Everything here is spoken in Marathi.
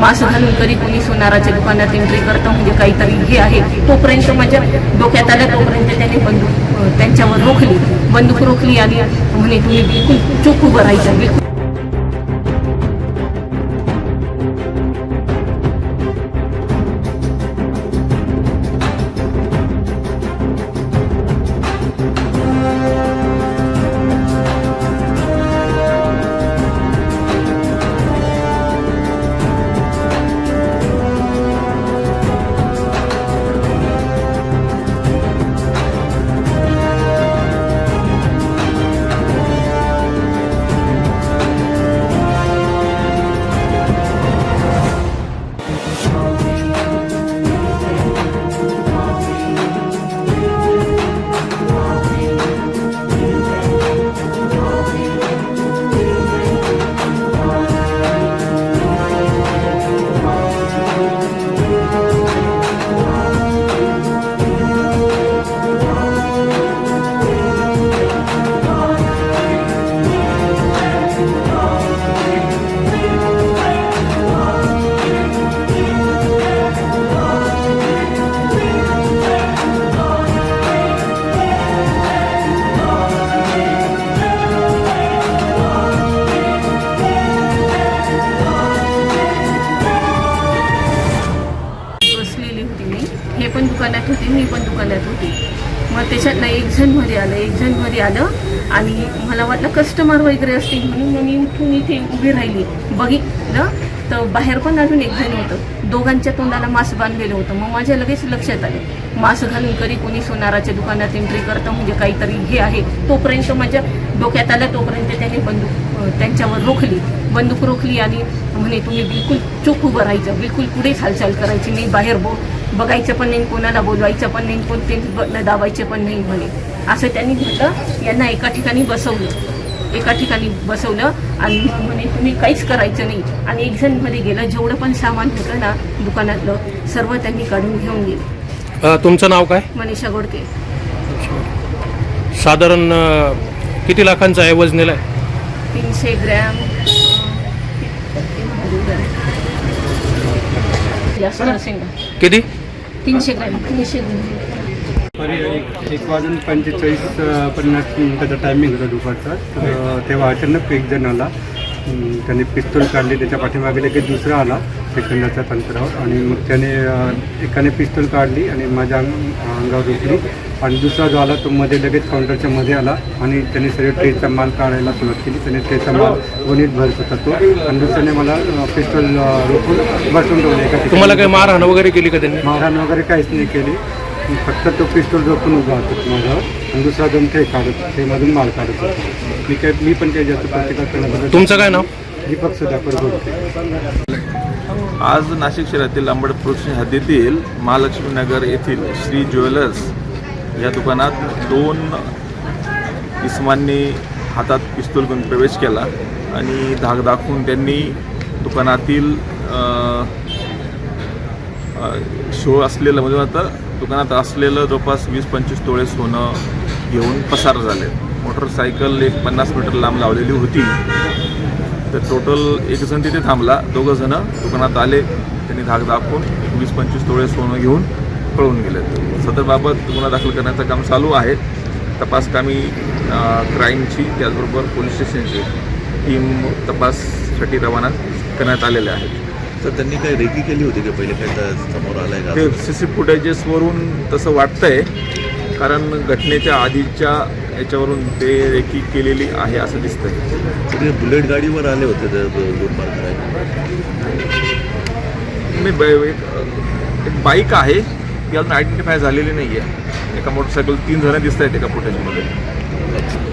मास्क घालून कधी कोणी सोनाराच्या दुकानात एंट्री करतं म्हणजे काहीतरी हे आहे. तोपर्यंत माझ्या डोक्यात आलं तोपर्यंत त्याने बंदूक त्यांच्यावर रोखली. बंदूक रोखली आणि म्हणे तुम्ही बिलकुल चूक उभं राहायचं बिलकुल. दुकानात होती मी पण दुकानात होती. मग त्याच्यातनं एक जण आलं एक जण आलं आणि मला वाटलं कस्टमर वगैरे असतील म्हणून मग मी उठून इथे उभी राहिली. बघितलं तर बाहेर पण अजून एक जण होतं. दोघांच्या तोंडाला मास्क बांधलेलं होतं. मग माझ्या लगेच लक्षात आलं. मास्क घालून कधी कोणी सोनाराच्या दुकानात एंट्री करतं म्हणजे काहीतरी हे आहे. तोपर्यंत माझ्या डोक्यात आलं तोपर्यंत त्याने बंदूक त्यांच्यावर रोखली. बंदूक रोखली आणि म्हणे तुम्ही बिलकुल चोख उभं राहायचं. बिलकुल पुढेच हालचाल करायची. नाही बाहेर बो बघायचं पण नाही कोणाला बोलवायचं पण नाही कोणते बटणं दाबायचे पण नाही म्हणे. असं त्यांनी म्हटलं यांना एका ठिकाणी बसवलं. एका ठिकाणी बसवलं आणि म्हणे तुम्ही काहीच करायचं नाही. आणि एक जणमध्ये गेलं जेवढं पण सामान होतं ना दुकानातलं सर्व त्यांनी काढून घेऊन गेले. तुमचं नाव काय? मनीषा गोडके. साधारण किती लाखांचा ऐवज नेलाय? तीनशे ग्रॅम किती? तीनशे ग्रॅम. तीनशे एक एक वाजून पंचेचाळीस पन्नास मिनिटाचा टायमिंग होता दुपारचा. तर तेव्हा अचानक एक जण आला. त्याने पिस्तूल काढली त्याच्या पाठीमागे लगेच दुसरा आला सेकंदाच्या अंतरावर आणि मग त्याने एकाने पिस्तूल काढली आणि माझ्या अंग- अंगावर रोखली आणि दुसरा जो आला तो मध्ये लगेच काउंटरच्या मध्ये आला आणि त्याने सगळे ट्रेचा माल काढायला सुरुवात केली. त्याने ट्रेचा माल गोणीत भरत होता तो. आणि दुसऱ्याने मला पिस्तूल रोखून बसून ठेवलं. एका. तुम्हाला काही मारहाण वगैरे केली का त्यांनी? मारहाण वगैरे काहीच नाही केली. फक्त तो पिस्तूल रोखून उभा होता माझ्यावर. आणि दुसरा दोन ते काढत ते मधून माल काढत होता. मी काय मी पण काही जास्त प्रतिकार करण्याबद्दल तुमचं काय नाव? दीपक सुधाकर बोलते. आज नाशिक शहरातील अंबड पोलीस हद्दीतील महालक्ष्मी नगर येथील श्री ज्वेलर्स या दुकानात दोन इस्मांनी हातात पिस्तूल घेऊन प्रवेश केला आणि धाक दाखवून त्यांनी दुकानातील शो असलेलं म्हणजे आता दुकानात असलेलं जवळपास वीस पंचवीस तोळे सोनं घेऊन पसार झाले. मोटरसायकल एक पन्नास मीटर लांब लावलेली होती. तर टोटल एक जण तिथे थांबला. दोघं जण दुकानात आले. त्यांनी धाक दाखवून वीस पंचवीस तोळे सोनं घेऊन पळून गेले. सदरबाबत गुन्हा दाखल करण्याचं काम चालू आहे. तपास कामी क्राईमची त्याचबरोबर पोलीस स्टेशनची टीम तपाससाठी रवाना करण्यात आलेल्या आहेत. तर त्यांनी काही रेकी केली होती का पहिले? काय तर समोर आलंय का? ते सी सी फुटेजेसवरून तसं वाटतंय. कारण घटनेच्या आधीच्या याच्यावरून ते रेकी केलेली आहे असं दिसतंय. बुलेट गाडीवर आले होते ते लूटमार करायला मी ब- एक एक बाईक आहे ती अजून आयडेंटिफाय झालेली नाही आहे एका मोटरसायकल तीन जण दिसत आहेत एका फुटेजमध्ये